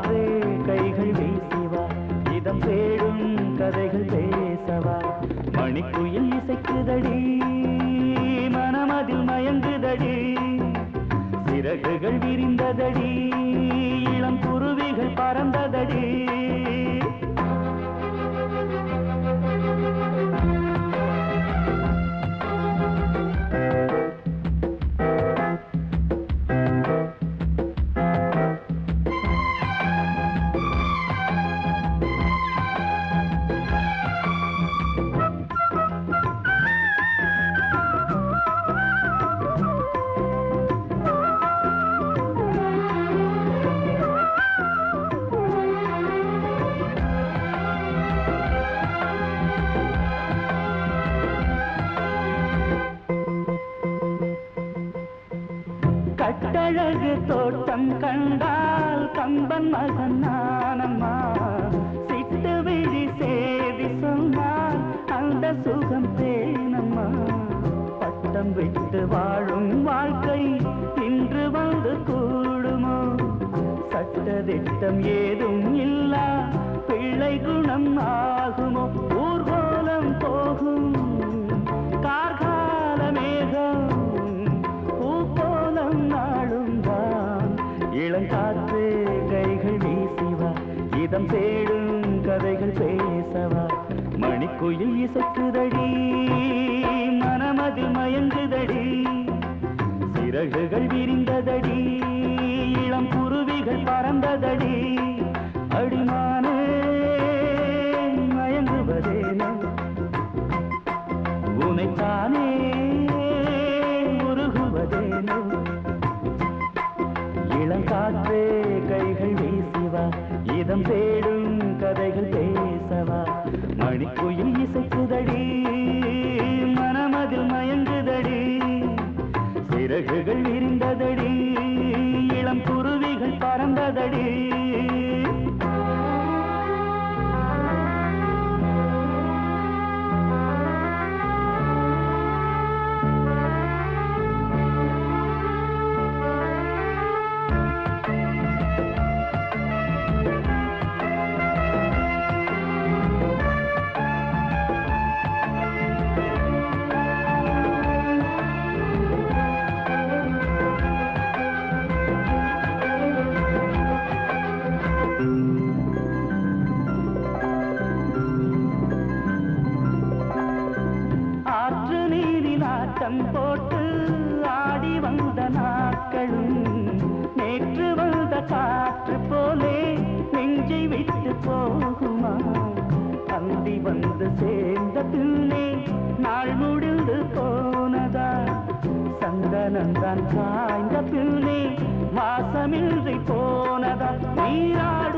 இளங்காற்றே கைகள் வீசிவா. இதம் தேடும் கதைகள் பேசவா. மணிக்குயில் இசைக்குதடி மனமதில் மயங்குதடி. சிறகுகள் விரிந்ததடி இளம் குருவிகள் பறந்ததடி. கட்டழகு தோட்டம் கண்டால் கம்பன் மகன் நானம்மா. சிட்டு விழி சேவி சொன்னால் அந்த சுகம் தேனம்மா பட்டம் விட்டு வாழும் வாழ்க்கை இன்று வந்து கூடுமோ? சட்ட திட்டம் ஏதும் இல்லா. பிள்ளை குணம் ஆகுமோ கீதம் தேடும் கதைகள் பேசவா? மணிக்குயில் இசைக்குதடி மனமதில் மயங்குதடி சிறகுகள் விரிந்ததடி இளம் குருவிகள் பறந்ததடி அடிமானே மயங்குவதேனோ. உனைத்தானே உருகுவதேனோ. இளங்காற்றே இதம் தேடும் கதைகள் நீரில் போட்டு ஆடி வந்த நாட்களும் நேற்று வந்த காற்று போலே நெஞ்சை விட்டு போகுமா? தந்தி வந்து சேர்ந்த பின்னே நாள் முடிந்து போனதா? சந்தனந்தான் காய்ந்த பின்னே வாசமின்றி போனதா? நீராடும்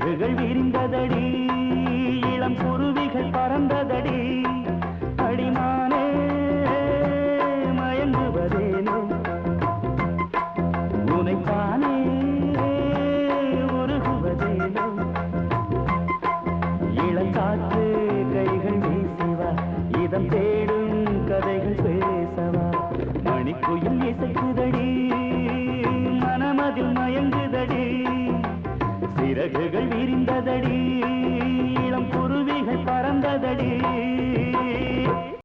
இறகுகள் விரிந்ததடி இளம் குருவிகள் பறந்ததடி அடிமானே மயங்குவதேனோ? உனைத்தானே உருகுவதேனோ? இளக்காற்று கைகள் வீசுவா இதம் தேடும் கதைகள் பேசவா? மணிக்குயில் இசைக்குதடி மனமதில் மயங்குதடி சிறகுகள்